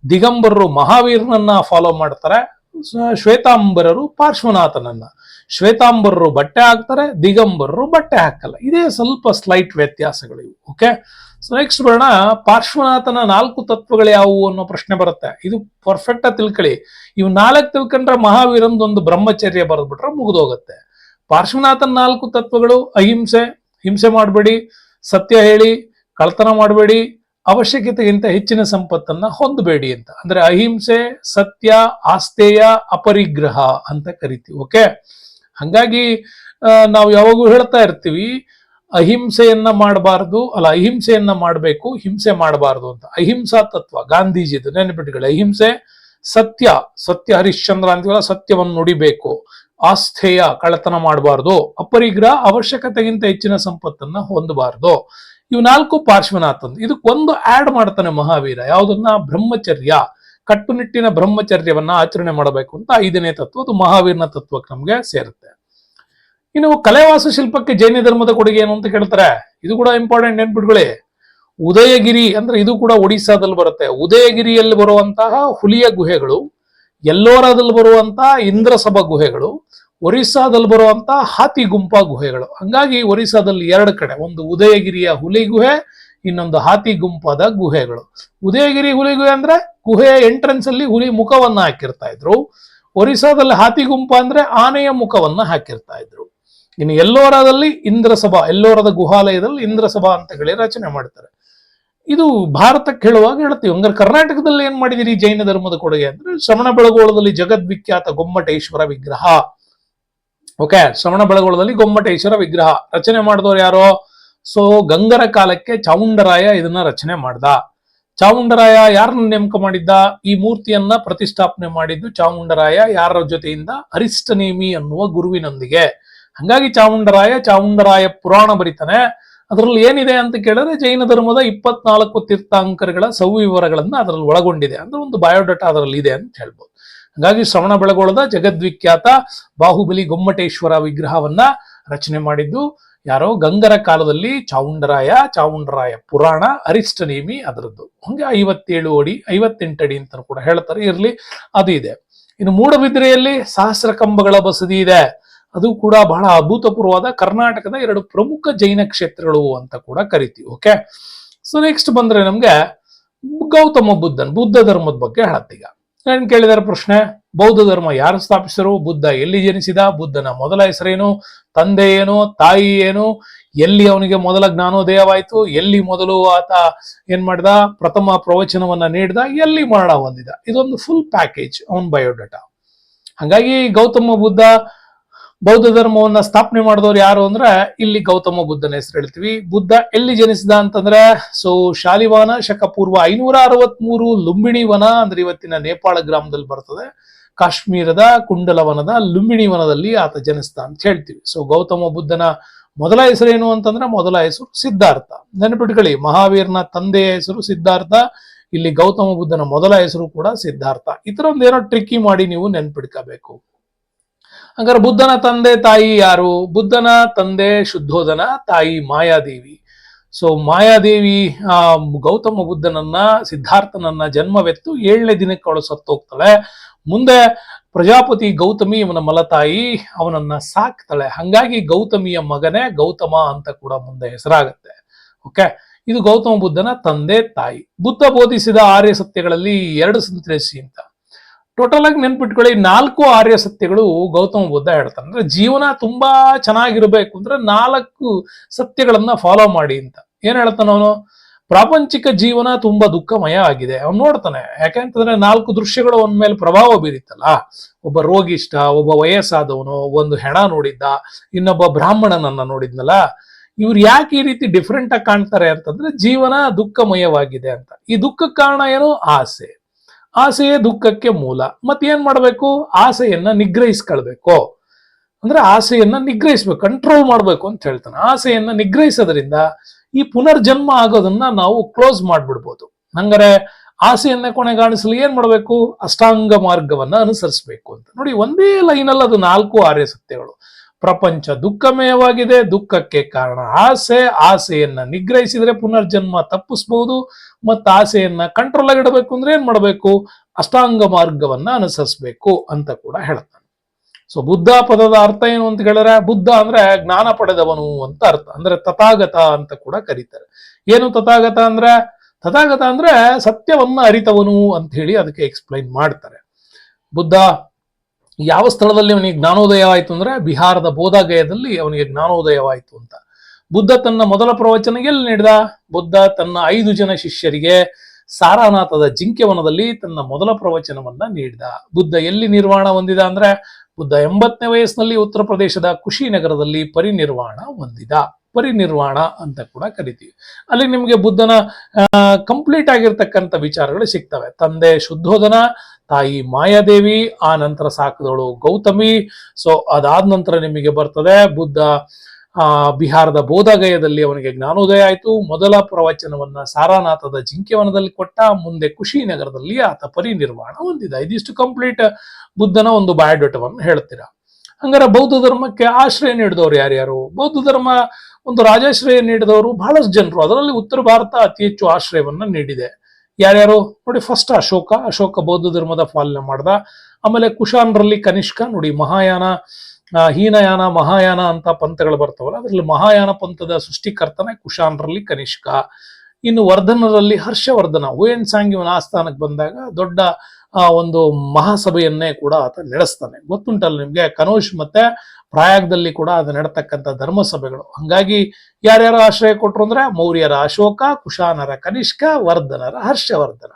ದಿಗಂಬರರು ಮಹಾವೀರನನ್ನ ಫಾಲೋ ಮಾಡ್ತಾರೆ. ಶ್ವೇತಾಂಬರರು ಪಾರ್ಶ್ವನಾಥನನ್ನ. ಶ್ವೇತಾಂಬರರು ಬಟ್ಟೆ ಹಾಕ್ತಾರೆ, ದಿಗಂಬರರು ಬಟ್ಟೆ ಹಾಕಲ್ಲ. ಇದೇ ಸ್ವಲ್ಪ ಸ್ಲೈಟ್ ವ್ಯತ್ಯಾಸಗಳು ಇವು ಓಕೆ ಸೊ ನೆಕ್ಸ್ಟ್ ಬರೋಣ, ಪಾರ್ಶ್ವನಾಥನ ನಾಲ್ಕು ತತ್ವಗಳು ಯಾವುವು ಅನ್ನೋ ಪ್ರಶ್ನೆ ಬರುತ್ತೆ. ಇದು ಪರ್ಫೆಕ್ಟ್ ಆಗಿ ತಿಳ್ಕೊಳ್ಳಿ. ಇವು ನಾಲ್ಕು ತಿಳ್ಕೊಂಡ್ರೆ ಮಹಾವೀರಂದೊಂದು ಬ್ರಹ್ಮಚರ್ಯ ಬರೆದ್ಬಿಟ್ರೆ ಮುಗಿದೋಗುತ್ತೆ. ಪಾರ್ಶ್ವನಾಥನ ನಾಲ್ಕು ತತ್ವಗಳು, ಅಹಿಂಸೆ, ಹಿಂಸೆ ಮಾಡಬೇಡಿ, ಸತ್ಯ ಹೇಳಿ ಕಳ್ತನ ಮಾಡಬೇಡಿ ಅವಶ್ಯಕತೆಗಿಂತ ಹೆಚ್ಚಿನ ಸಂಪತ್ತನ್ನ ಹೊಂದಬೇಡಿ ಅಂತ. ಅಂದ್ರೆ ಅಹಿಂಸೆ, ಸತ್ಯ ಆಸ್ತೇಯ ಅಪರಿಗ್ರಹ ಅಂತ ಕರಿತೀವಿ, ಓಕೆ? ಹಂಗಾಗಿ ನಾವು ಯಾವಾಗೂ ಹೇಳ್ತಾ ಇರ್ತೀವಿ, ಅಹಿಂಸೆಯನ್ನ ಮಾಡಬಾರ್ದು, ಅಲ್ಲ, ಅಹಿಂಸೆಯನ್ನ ಮಾಡಬೇಕು, ಹಿಂಸೆ ಮಾಡಬಾರ್ದು ಅಂತ. ಅಹಿಂಸಾ ತತ್ವ, ಗಾಂಧೀಜಿದು ನೆನಪಿಟ್ಕೊಳ್ಳಿ, ಅಹಿಂಸೆ, ಸತ್ಯ ಸತ್ಯ ಹರಿಶ್ಚಂದ್ರ ಅಂತೀವಲ್ಲ, ಸತ್ಯವನ್ನು ನುಡಿಬೇಕು, ಆಸ್ಥೇಯ, ಕಳ್ಳತನ ಮಾಡಬಾರ್ದು, ಅಪರಿಗ್ರಹ ಅವಶ್ಯಕತೆಗಿಂತ ಹೆಚ್ಚಿನ ಸಂಪತ್ತನ್ನ ಹೊಂದಬಾರ್ದು. ಇವು ನಾಲ್ಕು ಪಾರ್ಶ್ವನಾಥನ್ ಇದಕ್ಕೊಂದು ಆಡ್ ಮಾಡ್ತಾನೆ ಮಹಾವೀರ. ಯಾವುದನ್ನ? ಬ್ರಹ್ಮಚರ್ಯ. ಕಟ್ಟುನಿಟ್ಟಿನ ಬ್ರಹ್ಮಚರ್ಯವನ್ನ ಆಚರಣೆ ಮಾಡಬೇಕು ಅಂತ ಐದನೇ ತತ್ವ. ಅದು ಮಹಾವೀರನ ತತ್ವಕ್ಕೆ ನಮ್ಗೆ ಸೇರುತ್ತೆ. ಇನ್ನು ಕಲೆವಾಸ ಶಿಲ್ಪಕ್ಕೆ ಜೈನ ಧರ್ಮದ ಕೊಡುಗೆ ಏನು ಅಂತ ಕೇಳ್ತಾರೆ? ಇದು ಕೂಡ ಇಂಪಾರ್ಟೆಂಟ್ ನೆನ್ಪಿಟ್ಕೊಳ್ಳಿ ಉದಯಗಿರಿ ಅಂದ್ರೆ ಇದು ಕೂಡ ಒಡಿಸ್ಸಾದಲ್ಲಿ ಬರುತ್ತೆ. ಉದಯಗಿರಿಯಲ್ಲಿ ಬರುವಂತಹ ಹುಲಿಯ ಗುಹೆಗಳು, ಎಲ್ಲೋರಾದಲ್ಲಿ ಬರುವಂತಹ ಇಂದ್ರಸಭಾ ಗುಹೆಗಳು ಒರಿಸ್ಸಾದಲ್ಲಿ ಬರುವಂತ ಹಾತಿ ಗುಂಪಾ ಗುಹೆಗಳು. ಹಂಗಾಗಿ ಒರಿಸ್ಸಾದಲ್ಲಿ ಎರಡು ಕಡೆ, ಒಂದು ಉದಯಗಿರಿಯ ಹುಲಿ ಗುಹೆ, ಇನ್ನೊಂದು ಹಾತಿ ಗುಂಪಾದ ಗುಹೆಗಳು. ಉದಯಗಿರಿ ಹುಲಿ ಗುಹೆ ಅಂದ್ರೆ ಗುಹೆಯ ಎಂಟ್ರೆನ್ಸ್ ಅಲ್ಲಿ ಹುಲಿ ಮುಖವನ್ನ ಹಾಕಿರ್ತಾ ಇದ್ರು. ಒರಿಸ್ಸಾದಲ್ಲಿ ಹಾತಿ ಗುಂಪ ಅಂದ್ರೆ ಆನೆಯ ಮುಖವನ್ನ ಹಾಕಿರ್ತಾ ಇದ್ರು. ಇನ್ನು ಎಲ್ಲೋರಾದಲ್ಲಿ ಇಂದ್ರಸಭಾ, ಎಲ್ಲೋರದ ಗುಹಾಲಯದಲ್ಲಿ ಇಂದ್ರಸಭಾ ಅಂತ ಹೇಳಿ ರಚನೆ ಮಾಡ್ತಾರೆ. ಇದು ಭಾರತಕ್ಕೆ ಹೇಳುವಾಗ ಹೇಳ್ತೀವಿ. ಹಂಗಾರೆ ಕರ್ನಾಟಕದಲ್ಲಿ ಏನ್ ಮಾಡಿದಿರಿ ಜೈನ ಧರ್ಮದ ಕೊಡುಗೆ ಅಂದ್ರೆ ಶ್ರವಣ ಬೆಳಗೋಳದಲ್ಲಿ ಜಗದ್ವಿಖ್ಯಾತ ಗೊಮ್ಮಟೇಶ್ವರ ವಿಗ್ರಹ. ಓಕೆ, ಶ್ರವಣ ಬೆಳಗೊಳದಲ್ಲಿ ಗೊಮ್ಮಟೇಶ್ವರ ವಿಗ್ರಹ. ರಚನೆ ಮಾಡಿದವರು ಯಾರೋ? ಸೊ, ಗಂಗರ ಕಾಲಕ್ಕೆ ಚಾವುಂಡರಾಯ ಇದನ್ನ ರಚನೆ ಮಾಡ್ದ. ಚಾವುಂಡರಾಯ ಯಾರನ್ನ ನೇಮಕ ಮಾಡಿದ್ದ? ಈ ಮೂರ್ತಿಯನ್ನ ಪ್ರತಿಷ್ಠಾಪನೆ ಮಾಡಿದ್ದು ಚಾವುಂಡರಾಯ ಯಾರ ಜೊತೆಯಿಂದ? ಅರಿಷ್ಟನೇಮಿ ಅನ್ನುವ ಗುರುವಿನೊಂದಿಗೆ. ಹಂಗಾಗಿ ಚಾವುಂಡರಾಯ ಚಾವುಂಡರಾಯ ಪುರಾಣ ಬರೀತಾನೆ. ಅದರಲ್ಲಿ ಏನಿದೆ ಅಂತ ಕೇಳಿದ್ರೆ ಜೈನ ಧರ್ಮದ ಇಪ್ಪತ್ನಾಲ್ಕು ತೀರ್ಥಾಂಕರಗಳ ಸವಿವರಗಳನ್ನ ಅದರಲ್ಲಿ ಒಳಗೊಂಡಿದೆ. ಅಂದ್ರೆ ಒಂದು ಬಯೋಡಾಟಾ ಅದರಲ್ಲಿ ಇದೆ ಅಂತ ಹೇಳ್ಬೋದು. ಹಾಗಾಗಿ ಶ್ರವಣ ಬೆಳಗೊಳದ ಜಗದ್ವಿಖ್ಯಾತ ಬಾಹುಬಲಿ ಗೊಮ್ಮಟೇಶ್ವರ ವಿಗ್ರಹವನ್ನ ರಚನೆ ಮಾಡಿದ್ದು ಯಾರೋ ಗಂಗರ ಕಾಲದಲ್ಲಿ ಚಾವುಂಡರಾಯ ಚಾವುಂಡರಾಯ ಪುರಾಣ ಅರಿಷ್ಟನೇಮಿ ಅದರದ್ದು. ಹಂಗೆ ಐವತ್ತೇಳು ಅಡಿ, ಐವತ್ತೆಂಟು ಅಡಿ ಅಂತ ಕೂಡ ಹೇಳ್ತಾರೆ, ಇರಲಿ, ಅದು ಇದೆ. ಇನ್ನು ಮೂಡಬಿದ್ರೆಯಲ್ಲಿ ಸಹಸ್ರ ಕಂಬಗಳ ಬಸದಿ ಇದೆ. ಅದು ಕೂಡ ಬಹಳ ಅಭೂತಪೂರ್ವವಾದ ಕರ್ನಾಟಕದ ಎರಡು ಪ್ರಮುಖ ಜೈನ ಕ್ಷೇತ್ರಗಳು ಅಂತ ಕೂಡ ಕರಿತೀವಿ, ಓಕೆ? ಸೊ ನೆಕ್ಸ್ಟ್ ಬಂದ್ರೆ ನಮ್ಗೆ ಗೌತಮ ಬುದ್ಧನ್, ಬುದ್ಧ ಧರ್ಮದ ಬಗ್ಗೆ ಹೇಳತ್ತೀಗ. ಏನ್ ಕೇಳಿದಾರೆ ಪ್ರಶ್ನೆ, ಬೌದ್ಧ ಧರ್ಮ ಯಾರು ಸ್ಥಾಪಿಸಿದರು ಬುದ್ಧ ಎಲ್ಲಿ ಜನಿಸಿದ? ಬುದ್ಧನ ಮೊದಲ ಹೆಸರೇನು? ತಂದೆ ಏನು? ತಾಯಿ ಏನು? ಎಲ್ಲಿ ಅವನಿಗೆ ಮೊದಲ ಜ್ಞಾನೋದಯವಾಯಿತು? ಎಲ್ಲಿ ಮೊದಲು ಆತ ಏನ್ ಮಾಡಿದ? ಪ್ರಥಮ ಪ್ರವಚನವನ್ನ ನೀಡ್ದ? ಎಲ್ಲಿ ಮರಣ ಹೊಂದಿದ? ಇದೊಂದು ಫುಲ್ ಪ್ಯಾಕೇಜ್ ಅವನ್ ಬಯೋಡಾಟಾ ಹಂಗಾಗಿ ಗೌತಮ ಬುದ್ಧ ಬೌದ್ಧ ಧರ್ಮವನ್ನ ಸ್ಥಾಪನೆ ಮಾಡಿದವರು ಯಾರು ಅಂದ್ರೆ ಇಲ್ಲಿ ಗೌತಮ ಬುದ್ಧನ ಹೆಸರು ಹೇಳ್ತೀವಿ. ಬುದ್ಧ ಎಲ್ಲಿ ಜನಿಸಿದ ಅಂತಂದ್ರೆ ಸೊ ಶಾಲಿವಾನ ಶಕ ಪೂರ್ವ ಐನೂರ ಅರವತ್ಮೂರು ಲುಂಬಿಣಿ ವನ ಅಂದ್ರೆ ಇವತ್ತಿನ ನೇಪಾಳ ಗ್ರಾಮದಲ್ಲಿ ಬರ್ತದೆ. ಕಾಶ್ಮೀರದ ಕುಂಡಲವನದ ಲುಂಬಿಣಿ ವನದಲ್ಲಿ ಆತ ಜನಿಸ್ತ ಅಂತ ಹೇಳ್ತೀವಿ. ಸೊ ಗೌತಮ ಬುದ್ಧನ ಮೊದಲ ಹೆಸರೇನು ಅಂತಂದ್ರೆ, ಮೊದಲ ಹೆಸರು ಸಿದ್ಧಾರ್ಥ. ನೆನಪಿಟ್ಕೊಳ್ಳಿ, ಮಹಾವೀರನ ತಂದೆಯ ಹೆಸರು ಸಿದ್ಧಾರ್ಥ, ಇಲ್ಲಿ ಗೌತಮ ಬುದ್ಧನ ಮೊದಲ ಹೆಸರು ಕೂಡ ಸಿದ್ಧಾರ್ಥ. ಈ ಥರ ಒಂದ್ ಏನೋ ಟ್ರಿಕ್ಕಿ ಮಾಡಿ ನೀವು ನೆನ್ಪಿಡ್ಕೋಬೇಕು ಹಂಗಾರೆ ಬುದ್ಧನ ತಂದೆ ತಾಯಿ ಯಾರು? ಬುದ್ಧನ ತಂದೆ ಶುದ್ಧೋಧನ ತಾಯಿ ಮಾಯಾದೇವಿ. ಸೊ ಮಾಯಾದೇವಿ, ಆ, ಗೌತಮ ಬುದ್ಧನನ್ನ, ಸಿದ್ಧಾರ್ಥನನ್ನ ಜನ್ಮವೆತ್ತು ಏಳನೇ ದಿನಕ್ಕೆ ಅವಳು ಸತ್ತೋಗ್ತಾಳೆ. ಮುಂದೆ ಪ್ರಜಾಪತಿ ಗೌತಮಿ ಇವನ ಮಲತಾಯಿ, ಅವನನ್ನ ಸಾಕ್ತಾಳೆ. ಹಂಗಾಗಿ ಗೌತಮಿಯ ಮಗನೇ ಗೌತಮ ಅಂತ ಕೂಡ ಮುಂದೆ ಹೆಸರಾಗತ್ತೆ. ಓಕೆ ಇದು ಗೌತಮ ಬುದ್ಧನ ತಂದೆ ತಾಯಿ. ಬುದ್ಧ ಬೋಧಿಸಿದ ಆರ್ಯ ಸತ್ಯಗಳಲ್ಲಿ ಎರಡು ಸಂತ್ರಸಿ ಅಂತ. ಟೋಟಲ್ ಆಗಿ ನೆನ್ಪಿಟ್ಕೊಳ್ಳಿ, ನಾಲ್ಕು ಆರ್ಯ ಸತ್ಯಗಳು ಗೌತಮ ಬುದ್ಧ ಹೇಳ್ತಾನೆ. ಅಂದ್ರೆ ಜೀವನ ತುಂಬಾ ಚೆನ್ನಾಗಿರ್ಬೇಕು ಅಂದ್ರೆ ನಾಲ್ಕು ಸತ್ಯಗಳನ್ನ ಫಾಲೋ ಮಾಡಿ ಅಂತ. ಏನ್ ಹೇಳ್ತಾನ ಅವನು? ಪ್ರಾಪಂಚಿಕ ಜೀವನ ತುಂಬಾ ದುಃಖಮಯ ಆಗಿದೆ. ಅವ್ನು ನೋಡ್ತಾನೆ ಯಾಕೆಂತಂದ್ರೆ ನಾಲ್ಕು ದೃಶ್ಯಗಳು ಅವನ ಮೇಲೆ ಪ್ರಭಾವ ಬೀರಿತ್ತಲ್ಲ. ಒಬ್ಬ ರೋಗಿಷ್ಟ, ಒಬ್ಬ ವಯಸ್ಸಾದವನು, ಒಂದು ಹೆಣ ನೋಡಿದ್ದ, ಇನ್ನೊಬ್ಬ ಬ್ರಾಹ್ಮಣನನ್ನ ನೋಡಿದ್ನಲ್ಲ. ಇವ್ರು ಯಾಕೆ ಈ ರೀತಿ ಡಿಫ್ರೆಂಟ್ ಆಗಿ ಕಾಣ್ತಾರೆ ಅಂತಂದ್ರೆ ಜೀವನ ದುಃಖಮಯವಾಗಿದೆ ಅಂತ. ಈ ದುಃಖಕ್ಕೆ ಕಾರಣ ಏನು? ಆಸೆ. ಆಸೆಯೇ ದುಃಖಕ್ಕೆ ಮೂಲ. ಮತ್ತೇನ್ ಮಾಡ್ಬೇಕು? ಆಸೆಯನ್ನ ನಿಗ್ರಹಿಸ್ಕೊಳ್ಬೇಕು. ಅಂದ್ರೆ ಆಸೆಯನ್ನ ನಿಗ್ರಹಿಸ್ಬೇಕು ಕಂಟ್ರೋಲ್ ಮಾಡ್ಬೇಕು ಅಂತ ಹೇಳ್ತಾನೆ. ಆಸೆಯನ್ನ ನಿಗ್ರಹಿಸೋದ್ರಿಂದ ಈ ಪುನರ್ಜನ್ಮ ಆಗೋದನ್ನ ನಾವು ಕ್ಲೋಸ್ ಮಾಡ್ಬಿಡ್ಬೋದು. ಹಂಗಾರೆ ಆಸೆಯನ್ನ ಕೊನೆಗಾಣಿಸಲು ಏನ್ ಮಾಡ್ಬೇಕು? ಅಷ್ಟಾಂಗ ಮಾರ್ಗವನ್ನ ಅನುಸರಿಸಬೇಕು ಅಂತ. ನೋಡಿ, ಒಂದೇ ಲೈನಲ್ಲಿ ಅದು ನಾಲ್ಕು ಆರ್ಯ ಸತ್ಯಗಳು. ಪ್ರಪಂಚ ದುಃಖಮಯವಾಗಿದೆ, ದುಃಖಕ್ಕೆ ಕಾರಣ ಆಸೆ, ಆಸೆಯನ್ನ ನಿಗ್ರಹಿಸಿದ್ರೆ ಪುನರ್ಜನ್ಮ ತಪ್ಪಿಸ್ಬಹುದು ಮತ್ತು ಆಸೆಯನ್ನ ಕಂಟ್ರೋಲ್ ಆಗಿಡಬೇಕು ಅಂದ್ರೆ ಏನ್ ಮಾಡಬೇಕು? ಅಷ್ಟಾಂಗ ಮಾರ್ಗವನ್ನ ಅನುಸರಿಸಬೇಕು ಅಂತ ಕೂಡ ಹೇಳ್ತಾನೆ. ಸೊ ಬುದ್ಧ ಪದದ ಅರ್ಥ ಏನು ಅಂತ ಹೇಳಿದ್ರೆ ಬುದ್ಧ ಅಂದ್ರೆ ಜ್ಞಾನ ಪಡೆದವನು ಅಂತ ಅರ್ಥ, ಅಂದ್ರೆ ತಥಾಗತ ಅಂತ ಕೂಡ ಕರೀತಾರೆ. ಏನು ತಥಾಗತ ಅಂದ್ರೆ? ತಥಾಗತ ಅಂದ್ರೆ ಸತ್ಯವನ್ನ ಅರಿತವನು ಅಂತ ಹೇಳಿ ಅದಕ್ಕೆ ಎಕ್ಸ್ಪ್ಲೈನ್ ಮಾಡ್ತಾರೆ. ಬುದ್ಧ ಯಾವ ಸ್ಥಳದಲ್ಲಿ ಅವನಿಗೆ ಜ್ಞಾನೋದಯವಾಯಿತು ಅಂದ್ರೆ ಬಿಹಾರದ ಬೋಧಾಗಯದಲ್ಲಿ ಅವನಿಗೆ ಜ್ಞಾನೋದಯವಾಯಿತು ಅಂತ. ಬುದ್ಧ ತನ್ನ ಮೊದಲ ಪ್ರವಚನ ಎಲ್ಲಿ ನೀಡಿದ? ಬುದ್ಧ ತನ್ನ ಐದು ಜನ ಶಿಷ್ಯರಿಗೆ ಸಾರಾನಾಥದ ಜಿಂಕೆವನದಲ್ಲಿ ತನ್ನ ಮೊದಲ ಪ್ರವಚನವನ್ನ ನೀಡಿದ. ಬುದ್ಧ ಎಲ್ಲಿ ನಿರ್ವಾಣ ಹೊಂದಿದ ಅಂದ್ರೆ ಬುದ್ಧ ಎಂಬತ್ತನೇ ವಯಸ್ಸಿನಲ್ಲಿ ಉತ್ತರ ಪ್ರದೇಶದ ಕುಶಿನಗರದಲ್ಲಿ ಪರಿನಿರ್ವಾಣ ಹೊಂದಿದ. ಪರಿನಿರ್ವಾಣ ಅಂತ ಕೂಡ ಕರಿತೀವಿ. ಅಲ್ಲಿ ನಿಮಗೆ ಬುದ್ಧನ ಕಂಪ್ಲೀಟ್ ಆಗಿರ್ತಕ್ಕಂಥ ವಿಚಾರಗಳು ಸಿಗ್ತವೆ. ತಂದೆ ಶುದ್ಧೋಧನ ತಾಯಿ ಮಾಯಾದೇವಿ, ಆ ನಂತರ ಸಾಕಿದವಳು ಗೌತಮಿ. ಸೊ ಅದಾದ ನಂತರ ನಿಮಗೆ ಬರ್ತದೆ ಬುದ್ಧ, ಆ, ಬಿಹಾರದ ಬೋಧಗಯದಲ್ಲಿ ಅವನಿಗೆ ಜ್ಞಾನೋದಯ ಆಯಿತು. ಮೊದಲ ಪ್ರವಚನವನ್ನ ಸಾರಾನಾಥದ ಜಿಂಕೆವನದಲ್ಲಿ ಕೊಟ್ಟ, ಮುಂದೆ ಕುಶಿನಗರದಲ್ಲಿ ಆತ ಪರಿನಿರ್ವಾಣ ಹೊಂದಿದ. ಇದಿಷ್ಟು ಕಂಪ್ಲೀಟ್ ಬುದ್ಧನ ಒಂದು ಬಯೋಡೇಟವನ್ನು ಹೇಳ್ತೀರಾ? ಹಂಗಾರೆ ಬೌದ್ಧ ಧರ್ಮಕ್ಕೆ ಆಶ್ರಯ ನೀಡಿದವರು ಯಾರ್ಯಾರು? ಬೌದ್ಧ ಧರ್ಮ ಒಂದು ರಾಜಾಶ್ರಯ ನೀಡಿದವರು ಬಹಳಷ್ಟು ಜನರು. ಅದರಲ್ಲಿ ಉತ್ತರ ಭಾರತ ಅತಿ ಹೆಚ್ಚು ಆಶ್ರಯವನ್ನ ನೀಡಿದೆ. ಯಾರ್ಯಾರು? ನೋಡಿ ಫಸ್ಟ್ ಅಶೋಕ ಅಶೋಕ ಬೌದ್ಧ ಧರ್ಮದ ಪಾಲನೆ ಮಾಡ್ದ. ಆಮೇಲೆ ಕುಶಾನ್ರಲ್ಲಿ ಕನಿಷ್ಕ, ನೋಡಿ, ಮಹಾಯಾನ ಹೀನಯಾನ, ಮಹಾಯಾನ ಅಂತ ಪಂಥಗಳು ಬರ್ತಾವಲ್ಲ, ಅದರಲ್ಲಿ ಮಹಾಯಾನ ಪಂಥದ ಸೃಷ್ಟಿಕರ್ತನೇ ಕುಶಾನ್ರಲ್ಲಿ ಕನಿಷ್ಕ. ಇನ್ನು ವರ್ಧನರಲ್ಲಿ ಹರ್ಷವರ್ಧನ ಓಎನ್ ಸಾಂಗಿವನ ಆಸ್ಥಾನಕ್ಕೆ ಬಂದಾಗ ದೊಡ್ಡ ಆ, ಒಂದು ಮಹಾಸಭೆಯನ್ನೇ ಕೂಡ ಆತ ನಡೆಸ್ತಾನೆ. ಗೊತ್ತುಂಟಲ್ಲ ನಿಮ್ಗೆ? ಕನೋಶ್ ಮತ್ತೆ ಪ್ರಯಾಗದಲ್ಲಿ ಕೂಡ ಅದು ನಡತಕ್ಕಂಥ ಧರ್ಮಸಭೆಗಳು. ಹಂಗಾಗಿ ಯಾರ್ಯಾರು ಆಶ್ರಯ ಕೊಟ್ರು ಅಂದ್ರೆ ಮೌರ್ಯರ ಅಶೋಕ ಕುಶಾನರ ಕನಿಷ್ಕ ವರ್ಧನರ ಹರ್ಷವರ್ಧನ.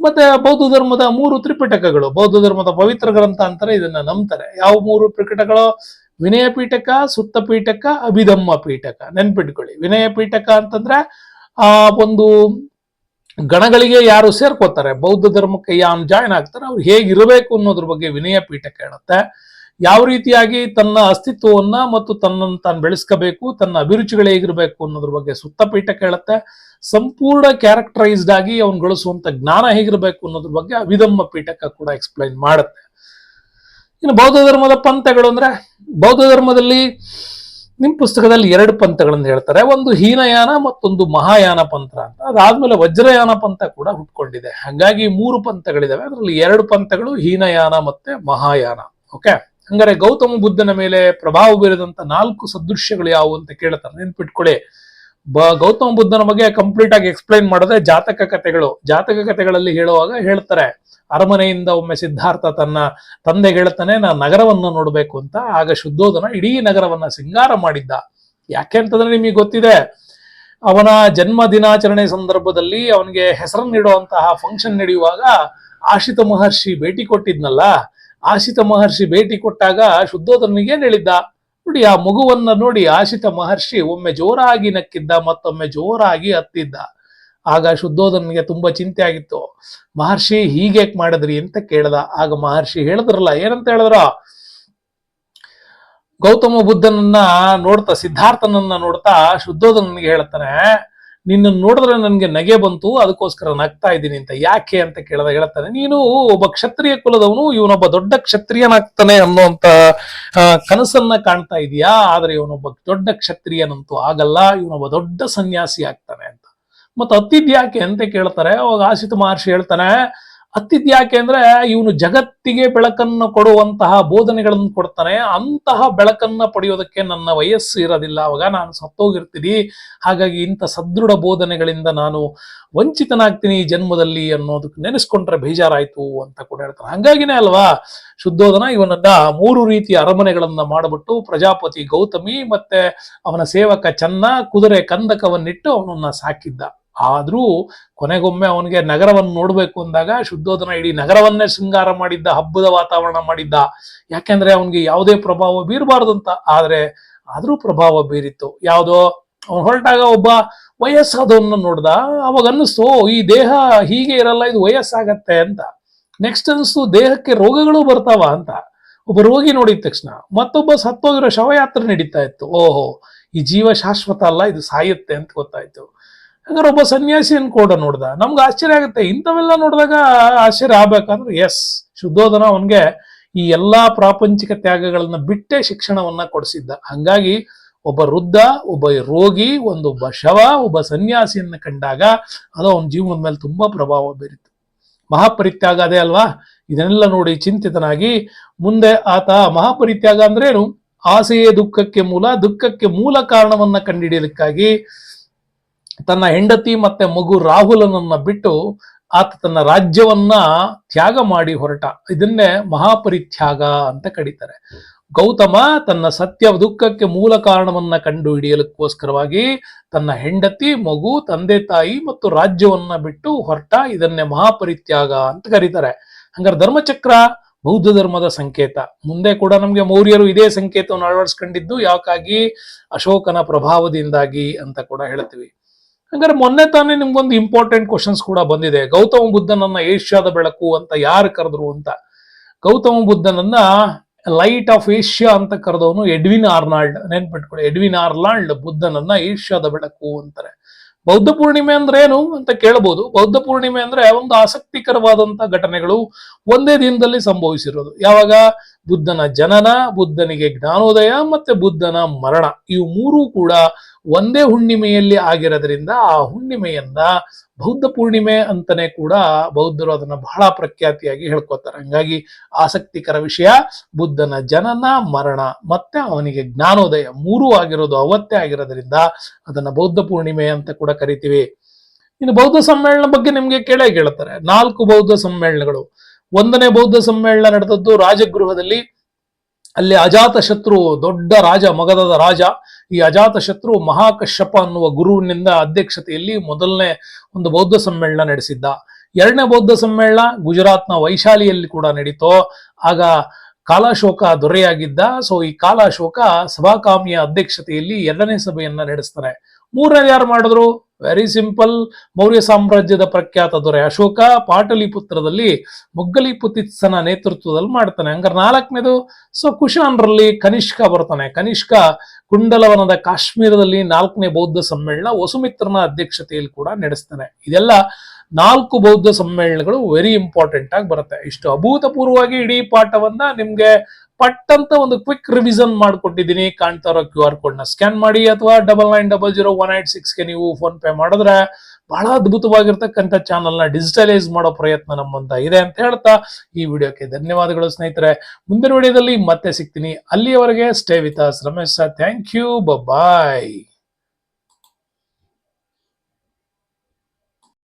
ಮತ್ತೆ ಬೌದ್ಧ ಧರ್ಮದ ಮೂರು ತ್ರಿಪಿಟಕಗಳು. ಬೌದ್ಧ ಧರ್ಮದ ಪವಿತ್ರ ಗ್ರಂಥ ಅಂತಾರೆ ಇದನ್ನ ನಂಬ್ತಾರೆ. ಯಾವ ಮೂರು ಪ್ರಕಟಗಳು ವಿನಯ ಪೀಠಕ ಸುತ್ತ ಪೀಠಕ ಅಭಿಧಮ್ಮ ಪೀಠಕ. ನೆನ್ಪಿಟ್ಕೊಳ್ಳಿ. ವಿನಯ ಪೀಠಕ ಅಂತಂದ್ರೆ ಆ ಒಂದು ಗಣಗಳಿಗೆ ಯಾರು ಸೇರ್ಕೋತಾರೆ, ಬೌದ್ಧ ಧರ್ಮಕ್ಕೆ ಯಾರು ಜಾಯ್ನ್ ಆಗ್ತಾರೆ, ಅವ್ರು ಹೇಗಿರಬೇಕು ಅನ್ನೋದ್ರ ಬಗ್ಗೆ ವಿನಯ ಪೀಠ ಕೇಳುತ್ತೆ. ಯಾವ ರೀತಿಯಾಗಿ ತನ್ನ ಅಸ್ತಿತ್ವವನ್ನ ಮತ್ತು ತನ್ನನ್ನು ತಾನು ಬೆಳೆಸ್ಕೋಬೇಕು, ತನ್ನ ಅಭಿರುಚಿಗಳು ಹೇಗಿರಬೇಕು ಅನ್ನೋದ್ರ ಬಗ್ಗೆ ಸುತ್ತ ಪೀಠ ಹೇಳುತ್ತೆ ಸಂಪೂರ್ಣ ಕ್ಯಾರೆಕ್ಟರೈಸ್ಡ್ ಆಗಿ ಅವನು ಗಳಿಸುವಂತ ಜ್ಞಾನ ಹೇಗಿರಬೇಕು ಅನ್ನೋದ್ರ ಬಗ್ಗೆ ಅವಿದಮ್ಮ ಪೀಠಕ್ಕೆ ಕೂಡ ಎಕ್ಸ್ಪ್ಲೈನ್ ಮಾಡುತ್ತೆ. ಇನ್ನು ಬೌದ್ಧ ಧರ್ಮದ ಪಂಥಗಳು ಅಂದ್ರೆ, ಬೌದ್ಧ ಧರ್ಮದಲ್ಲಿ ನಿಮ್ ಪುಸ್ತಕದಲ್ಲಿ ಎರಡು ಪಂಥಗಳನ್ನು ಹೇಳ್ತಾರೆ. ಒಂದು ಹೀನಯಾನ ಮತ್ತೊಂದು ಮಹಾಯಾನ ಪಂಥ ಅಂತ. ಅದಾದ್ಮೇಲೆ ವಜ್ರಯಾನ ಪಂಥ ಕೂಡ ಹುಟ್ಕೊಂಡಿದೆ. ಹಾಗಾಗಿ ಮೂರು ಪಂಥಗಳಿದಾವೆ. ಅದರಲ್ಲಿ ಎರಡು ಪಂಥಗಳು ಹೀನಯಾನ ಮತ್ತೆ ಮಹಾಯಾನ. ಓಕೆ ಹಂಗಾರೆ ಗೌತಮ ಬುದ್ಧನ ಮೇಲೆ ಪ್ರಭಾವ ಬೀರದಂತ ನಾಲ್ಕು ಸದೃಶ್ಯಗಳು ಯಾವುವು ಅಂತ ಕೇಳ್ತಾರೆ. ನೆನ್ಪಿಟ್ಕೊಳ್ಳಿ. ಬ, ಗೌತಮ ಬುದ್ಧನ ಬಗ್ಗೆ ಕಂಪ್ಲೀಟ್ ಆಗಿ ಎಕ್ಸ್ಪ್ಲೈನ್ ಮಾಡಿದ್ರೆ ಜಾತಕ ಕಥೆಗಳು. ಜಾತಕ ಕಥೆಗಳಲ್ಲಿ ಹೇಳುವಾಗ ಹೇಳ್ತಾರೆ, ಅರಮನೆಯಿಂದ ಒಮ್ಮೆ ಸಿದ್ಧಾರ್ಥ ತನ್ನ ತಂದೆ ಹೇಳ್ತಾನೆ ನಾನು ನಗರವನ್ನ ನೋಡ್ಬೇಕು ಅಂತ. ಆಗ ಶುದ್ಧೋಧನ ಇಡೀ ನಗರವನ್ನ ಸಿಂಗಾರ ಮಾಡಿದ್ದ. ಯಾಕೆ ಅಂತಂದ್ರೆ ನಿಮಗೆ ಗೊತ್ತಿದೆ, ಅವನ ಜನ್ಮ ದಿನಾಚರಣೆ ಸಂದರ್ಭದಲ್ಲಿ ಅವನಿಗೆ ಹೆಸರನ್ನಿಡುವಂತಹ ಫಂಕ್ಷನ್ ನಡೆಯುವಾಗ ಆಶಿತ ಮಹರ್ಷಿ ಭೇಟಿ ಕೊಟ್ಟಿದ್ನಲ್ಲ, ಆಶಿತ ಮಹರ್ಷಿ ಭೇಟಿ ಕೊಟ್ಟಾಗ ಶುದ್ಧೋಧನಿಗೆ ಹೇಳಿದ್ದ? ನೋಡಿ ಆ ಮಗುವನ್ನ ನೋಡಿ ಆಶಿತ ಮಹರ್ಷಿ ಒಮ್ಮೆ ಜೋರಾಗಿ ನಕ್ಕಿದ್ದ, ಮತ್ತೊಮ್ಮೆ ಜೋರಾಗಿ ಹತ್ತಿದ್ದ. ಆಗ ಶುದ್ಧೋಧನಿಗೆ ತುಂಬಾ ಚಿಂತೆ ಆಗಿತ್ತು. ಮಹರ್ಷಿ ಹೀಗೇಕ್ ಮಾಡಿದ್ರಿ ಅಂತ ಕೇಳ್ದ. ಆಗ ಮಹರ್ಷಿ ಹೇಳಿದ್ರಲ್ಲ, ಏನಂತ ಹೇಳಿದ್ರ? ಗೌತಮ ಬುದ್ಧನನ್ನ ನೋಡ್ತಾ, ಸಿದ್ಧಾರ್ಥನನ್ನ ನೋಡ್ತಾ ಶುದ್ಧೋಧನಿಗೆ ಹೇಳ್ತಾನೆ ನಿನ್ನ ನೋಡಿದ್ರೆ ನನಗೆ ನಗೆ ಬಂತು, ಅದಕ್ಕೋಸ್ಕರ ನಗ್ತಾ ಇದ್ದೀನಿ ಅಂತ ಯಾಕೆ ಅಂತ ಕೇಳಿದಾಗ ಹೇಳ್ತಾನೆ, ನೀನು ಒಬ್ಬ ಕ್ಷತ್ರಿಯ ಕುಲದವನು, ಇವನೊಬ್ಬ ದೊಡ್ಡ ಕ್ಷತ್ರಿಯನಾಗ್ತಾನೆ ಅನ್ನುವಂತ ಕನಸನ್ನ ಕಾಣ್ತಾ ಇದೀಯಾ? ಆದ್ರೆ ಇವನೊಬ್ಬ ದೊಡ್ಡ ಕ್ಷತ್ರಿಯನಂತೂ ಆಗಲ್ಲ, ಇವನೊಬ್ಬ ದೊಡ್ಡ ಸನ್ಯಾಸಿ ಆಗ್ತಾನೆ ಅಂತ. ಮತ್ತೆ ಯಾಕೆ ಅಂತ ಕೇಳ್ತಾರೆ, ಅವಾಗ ಆಶಿತ ಮಹರ್ಷಿ ಹೇಳ್ತಾನೆ ಹತ್ತಿದ್ಯಾಕೆ ಅಂದ್ರೆ ಇವನು ಜಗತ್ತಿಗೆ ಬೆಳಕನ್ನು ಕೊಡುವಂತಹ ಬೋಧನೆಗಳನ್ನು ಕೊಡ್ತಾನೆ. ಅಂತಹ ಬೆಳಕನ್ನ ಪಡೆಯೋದಕ್ಕೆ ನನ್ನ ವಯಸ್ಸು ಇರೋದಿಲ್ಲ. ಅವಾಗ ನಾನು ಸತ್ತೋಗಿರ್ತೀನಿ. ಹಾಗಾಗಿ ಇಂಥ ಸದೃಢ ಬೋಧನೆಗಳಿಂದ ನಾನು ವಂಚಿತನಾಗ್ತೀನಿ ಈ ಜನ್ಮದಲ್ಲಿ ಅನ್ನೋದಕ್ಕೆ ನೆನೆಸ್ಕೊಂಡ್ರೆ ಬೇಜಾರಾಯ್ತು ಅಂತ ಕೂಡ ಹೇಳ್ತಾರೆ ಹಂಗಾಗಿನೇ ಅಲ್ವಾ? ಶುದ್ಧೋಧನ ಇವನನ್ನ ಮೂರು ರೀತಿಯ ಅರಮನೆಗಳನ್ನ ಮಾಡಿಬಿಟ್ಟು ಪ್ರಜಾಪತಿ ಗೌತಮಿ ಮತ್ತೆ ಅವನ ಸೇವಕ ಚನ್ನ ಕುದುರೆ ಕಂದಕವನ್ನಿಟ್ಟು ಅವನನ್ನ ಸಾಕಿದ್ದ. ಆದ್ರೂ ಕೊನೆಗೊಮ್ಮೆ ಅವನಿಗೆ ನಗರವನ್ನು ನೋಡ್ಬೇಕು ಅಂದಾಗ ಶುದ್ಧೋಧನ ಇಡೀ ನಗರವನ್ನೇ ಶೃಂಗಾರ ಮಾಡಿದ್ದ ಹಬ್ಬದ ವಾತಾವರಣ ಮಾಡಿದ್ದ. ಯಾಕೆಂದ್ರೆ ಅವನಿಗೆ ಯಾವುದೇ ಪ್ರಭಾವ ಬೀರಬಾರ್ದು ಅಂತ ಆದ್ರೆ ಆದ್ರೂ ಪ್ರಭಾವ ಬೀರಿತ್ತು. ಯಾವುದೋ ಅವನು ಹೊರಟಾಗ ಒಬ್ಬ ವಯಸ್ಸಾದವನ್ನ ನೋಡ್ದ. ಅವಾಗ ಅನ್ನಿಸ್ತು "ಓ, ಈ ದೇಹ ಹೀಗೆ ಇರಲ್ಲ ಇದು ವಯಸ್ಸಾಗತ್ತೆ ಅಂತ. ನೆಕ್ಸ್ಟ್ ಅನಿಸ್ತು ದೇಹಕ್ಕೆ ರೋಗಗಳು ಬರ್ತಾವ ಅಂತ. ಒಬ್ಬ ರೋಗಿ ನೋಡಿದ ತಕ್ಷಣ ಮತ್ತೊಬ್ಬ ಸತ್ತೋಗಿರೋ ಶವಯಾತ್ರೆ ನಡೀತಾ ಇತ್ತು. ಓಹೋ ಈ ಜೀವ ಶಾಶ್ವತ ಅಲ್ಲ ಇದು ಸಾಯುತ್ತೆ ಅಂತ ಗೊತ್ತಾಯ್ತು. ಹಾಗಾದ್ರೆ ಒಬ್ಬ ಸನ್ಯಾಸಿಯನ್ ಕೂಡ ನೋಡ್ದ. ನಮ್ಗೆ ಆಶ್ಚರ್ಯ ಆಗುತ್ತೆ, ಇಂಥವೆಲ್ಲ ನೋಡಿದಾಗ ಆಶ್ಚರ್ಯ ಆಗ್ಬೇಕಂದ್ರೆ ಎಸ್ ಶುದ್ಧೋಧನ ಅವನ್ಗೆ ಈ ಎಲ್ಲಾ ಪ್ರಾಪಂಚಿಕ ತ್ಯಾಗಗಳನ್ನ ಬಿಟ್ಟೆ ಶಿಕ್ಷಣವನ್ನ ಕೊಡಿಸಿದ್ದ. ಹಂಗಾಗಿ ಒಬ್ಬ ವೃದ್ಧ, ಒಬ್ಬ ರೋಗಿ ಒಂದೊಬ್ಬ ಶವ, ಒಬ್ಬ ಸನ್ಯಾಸಿಯನ್ನ ಕಂಡಾಗ ಅದು ಅವನ ಜೀವನದ ಮೇಲೆ ತುಂಬಾ ಪ್ರಭಾವ ಬೀರಿತು. ಮಹಾಪರಿತ್ಯಾಗ ಅದೇ ಅಲ್ವಾ? ಇದನ್ನೆಲ್ಲ ನೋಡಿ ಚಿಂತಿತನಾಗಿ ಮುಂದೆ ಆತ ಮಹಾಪರಿತ್ಯಾಗ ಅಂದ್ರೇನು? ಆಸೆಯೇ ದುಃಖಕ್ಕೆ ಮೂಲ ದುಃಖಕ್ಕೆ ಮೂಲ ಕಾರಣವನ್ನ ಕಂಡುಹಿಡಿಯಲಿಕ್ಕಾಗಿ ತನ್ನ ಹೆಂಡತಿ ಮತ್ತೆ ಮಗು ರಾಹುಲನನ್ನ ಬಿಟ್ಟು ಆತ ತನ್ನ ರಾಜ್ಯವನ್ನ ತ್ಯಾಗ ಮಾಡಿ ಹೊರಟ. ಇದನ್ನೇ ಮಹಾಪರಿತ್ಯಾಗ ಅಂತ ಕರೀತಾರೆ. ಗೌತಮ ತನ್ನ ಸತ್ಯ ದುಃಖಕ್ಕೆ ಮೂಲ ಕಾರಣವನ್ನ ಕಂಡು ಹಿಡಿಯಲಿಕ್ಕೋಸ್ಕರವಾಗಿ ತನ್ನ ಹೆಂಡತಿ, ಮಗು, ತಂದೆ, ತಾಯಿ ಮತ್ತು ರಾಜ್ಯವನ್ನ ಬಿಟ್ಟು ಹೊರಟ. ಇದನ್ನೇ ಮಹಾಪರಿತ್ಯಾಗ ಅಂತ ಕರೀತಾರೆ. ಹಂಗಾರೆ ಧರ್ಮಚಕ್ರ ಬೌದ್ಧ ಧರ್ಮದ ಸಂಕೇತ. ಮುಂದೆ ಕೂಡ ನಮ್ಗೆ ಮೌರ್ಯರು ಇದೇ ಸಂಕೇತವನ್ನು ಅಳವಡಿಸ್ಕೊಂಡಿದ್ದು ಯಾಕಾಗಿ ಅಶೋಕನ ಪ್ರಭಾವದಿಂದಾಗಿ ಅಂತ ಕೂಡ ಹೇಳ್ತೀವಿ. ಹಂಗಾರೆ ಮೊನ್ನೆ ತಾನೇ ನಿಮ್ಗೊಂದು ಇಂಪಾರ್ಟೆಂಟ್ ಕ್ವಶನ್ಸ್ ಕೂಡ ಬಂದಿದೆ. ಗೌತಮ ಬುದ್ಧನನ್ನ ಏಷ್ಯಾದ ಬೆಳಕು ಅಂತ ಯಾರು ಕರೆದ್ರು ಅಂತ. ಗೌತಮ ಬುದ್ಧನನ್ನ ಲೈಟ್ ಆಫ್ ಏಷ್ಯಾ ಅಂತ ಕರೆದವನು ಎಡ್ವಿನ್ ಆರ್ನಾಲ್ಡ್, ನೆನ್ಪಿಟ್ಕೊಳ್ಳಿ, ಎಡ್ವಿನ್ ಆರ್ನಾಲ್ಡ್ ಬುದ್ಧನನ್ನ ಏಷ್ಯಾದ ಬೆಳಕು ಅಂತಾರೆ. ಬೌದ್ಧ ಪೂರ್ಣಿಮೆ ಅಂದ್ರೆ ಏನು ಅಂತ ಕೇಳಬಹುದು ಬೌದ್ಧ ಪೂರ್ಣಿಮೆ ಅಂದ್ರೆ ಒಂದು ಆಸಕ್ತಿಕರವಾದಂತ ಘಟನೆಗಳು ಒಂದೇ ದಿನದಲ್ಲಿ ಸಂಭವಿಸಿರೋದು. ಯಾವಾಗ? ಬುದ್ಧನ ಜನನ, ಬುದ್ಧನಿಗೆ ಜ್ಞಾನೋದಯ ಮತ್ತೆ ಬುದ್ಧನ ಮರಣ. ಇವು ಮೂರೂ ಕೂಡ ಒಂದೇ ಹುಣ್ಣಿಮೆಯಲ್ಲಿ ಆಗಿರೋದ್ರಿಂದ ಆ ಹುಣ್ಣಿಮೆಯನ್ನ ಬೌದ್ಧ ಪೂರ್ಣಿಮೆ ಅಂತಾನೆ ಕೂಡ ಬೌದ್ಧರು ಅದನ್ನ ಬಹಳ ಪ್ರಖ್ಯಾತಿಯಾಗಿ ಹೇಳ್ಕೊತಾರೆ. ಹಂಗಾಗಿ ಆಸಕ್ತಿಕರ ವಿಷಯ, ಬುದ್ಧನ ಜನನ, ಮರಣ, ಮತ್ತೆ ಅವನಿಗೆ ಜ್ಞಾನೋದಯ ಮೂರೂ ಆಗಿರೋದು ಅವತ್ತೇ ಆಗಿರೋದ್ರಿಂದ ಅದನ್ನ ಬೌದ್ಧ ಪೂರ್ಣಿಮೆ ಅಂತ ಕೂಡ ಕರಿತೀವಿ. ಇನ್ನು ಬೌದ್ಧ ಸಮ್ಮೇಳನ ಬಗ್ಗೆ ನಿಮ್ಗೆ ಕೇಳೇ ಕೇಳ್ತಾರೆ. ನಾಲ್ಕು ಬೌದ್ಧ ಸಮ್ಮೇಳನಗಳು. ಒಂದನೇ ಬೌದ್ಧ ಸಮ್ಮೇಳನ ನಡೆದದ್ದು ರಾಜಗೃಹದಲ್ಲಿ. ಅಲ್ಲಿ ಅಜಾತ ಶತ್ರು ದೊಡ್ಡ ರಾಜ ಮಗಧದ ರಾಜ. ಈ ಅಜಾತ ಶತ್ರು ಮಹಾಕಶ್ಯಪ ಅನ್ನುವ ಗುರುವಿನಿಂದ ಅಧ್ಯಕ್ಷತೆಯಲ್ಲಿ ಮೊದಲನೇ ಒಂದು ಬೌದ್ಧ ಸಮ್ಮೇಳನ ನಡೆಸಿದ್ದ. ಎರಡನೇ ಬೌದ್ಧ ಸಮ್ಮೇಳನ ಗುಜರಾತ್ನ ವೈಶಾಲಿಯಲ್ಲಿ ಕೂಡ ನಡೀತೋ, ಆಗ ಕಾಲಾಶೋಕ ದೊರೆಯಾಗಿದ್ದ. ಸೊ ಈ ಕಾಲಾಶೋಕ ಸಭಾಕಾಮಿಯ ಅಧ್ಯಕ್ಷತೆಯಲ್ಲಿ ಎರಡನೇ ಸಭೆಯನ್ನ ನಡೆಸ್ತಾರೆ. ಮೂರನೇ ಯಾರು ಮಾಡಿದ್ರು? ವೆರಿ ಸಿಂಪಲ್ ಮೌರ್ಯ ಸಾಮ್ರಾಜ್ಯದ ಪ್ರಖ್ಯಾತ ದೊರೆ ಅಶೋಕ ಪಾಟಲಿಪುತ್ರದಲ್ಲಿ ಮುಗ್ಗಲಿಪುತಿತ್ಸನ ನೇತೃತ್ವದಲ್ಲಿ ಮಾಡ್ತಾನೆ. ಹಂಗಾರೆ ನಾಲ್ಕನೇದು, ಸೊ ಕುಶಾನ್ರಲ್ಲಿ ಕನಿಷ್ಕ ಬರ್ತಾನೆ. ಕನಿಷ್ಕ ಕುಂಡಲವನದ ಕಾಶ್ಮೀರದಲ್ಲಿ ನಾಲ್ಕನೇ ಬೌದ್ಧ ಸಮ್ಮೇಳನ ವಸುಮಿತ್ರನ ಅಧ್ಯಕ್ಷತೆಯಲ್ಲಿ ಕೂಡ ನಡೆಸ್ತಾನೆ. ಇದೆಲ್ಲ ನಾಲ್ಕು ಬೌದ್ಧ ಸಮ್ಮೇಳನಗಳು ವೆರಿ ಇಂಪಾರ್ಟೆಂಟ್ ಆಗಿ ಬರುತ್ತೆ. ಇಷ್ಟು ಅಭೂತಪೂರ್ವವಾಗಿ ಇಡೀ ಪಾಠವನ್ನ ನಿಮ್ಗೆ ಪಟ್ ಅಂತ ಒಂದು ಕ್ವಿಕ್ ರಿವಿಷನ್ ಮಾಡ್ಕೊಟ್ಟಿದ್ದೀನಿ. ಕಾಣ್ತಾ ಇರೋ ಕ್ಯೂ ಆರ್ ಕೋಡ್ನ ಸ್ಕ್ಯಾನ್ ಮಾಡಿ ಅಥವಾ double nine double zero one eight ಸಿಕ್ಸ್ಗೆ ನೀವು ಫೋನ್ ಪೇ ಮಾಡಿದ್ರೆ ಬಹಳ ಅದ್ಭುತವಾಗಿರ್ತಕ್ಕಂಥ ಚಾನಲ್ನ ಡಿಜಿಟಲೈಸ್ ಮಾಡೋ ಪ್ರಯತ್ನ ನಮ್ಮಂತ ಇದೆ ಅಂತ ಹೇಳ್ತಾ ಈ ವಿಡಿಯೋಕ್ಕೆ ಧನ್ಯವಾದಗಳು ಸ್ನೇಹಿತರೆ. ಮುಂದಿನ ವಿಡಿಯೋದಲ್ಲಿ ಮತ್ತೆ ಸಿಗ್ತೀನಿ. ಅಲ್ಲಿಯವರೆಗೆ stay with us Ramesh. Thank you bye